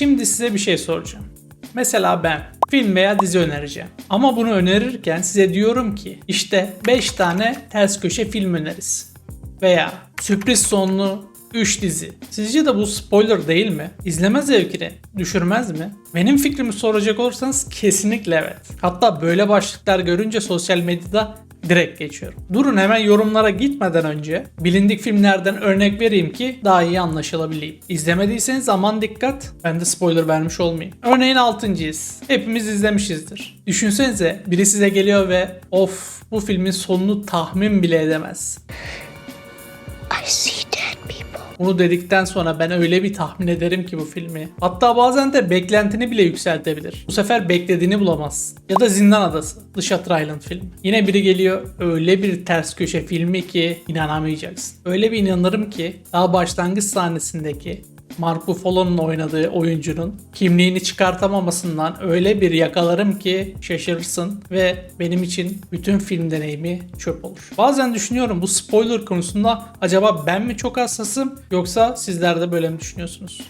Şimdi size bir şey soracağım. Mesela ben film veya dizi önereceğim. Ama bunu önerirken size diyorum ki işte 5 tane ters köşe film önerisi. Veya sürpriz sonlu 3 dizi. Sizce de bu spoiler değil mi? İzleme zevkini düşürmez mi? Benim fikrimi soracak olursanız kesinlikle evet. Hatta böyle başlıklar görünce sosyal medyada direkt geçiyorum. Durun hemen yorumlara gitmeden önce bilindik filmlerden örnek vereyim ki daha iyi anlaşılabileyim. İzlemediyseniz aman dikkat ben de spoiler vermiş olmayayım. Örneğin 6. His. Hepimiz izlemişizdir. Düşünsenize biri size geliyor ve of bu filmin sonunu tahmin bile edemez. I see. Bunu dedikten sonra ben öyle bir tahmin ederim ki bu filmi. Hatta bazen de beklentini bile yükseltebilir. Bu sefer beklediğini bulamazsın. Ya da Zindan Adası, The Shutter Island filmi. Yine biri geliyor öyle bir ters köşe filmi ki inanamayacaksın. Öyle bir inanırım ki daha başlangıç sahnesindeki Mark Ruffalo'nun oynadığı oyuncunun kimliğini çıkartamamasından öyle bir yakalarım ki şaşırırsın ve benim için bütün film deneyimi çöp olur. Bazen düşünüyorum bu spoiler konusunda acaba ben mi çok hassasım yoksa sizler de böyle mi düşünüyorsunuz?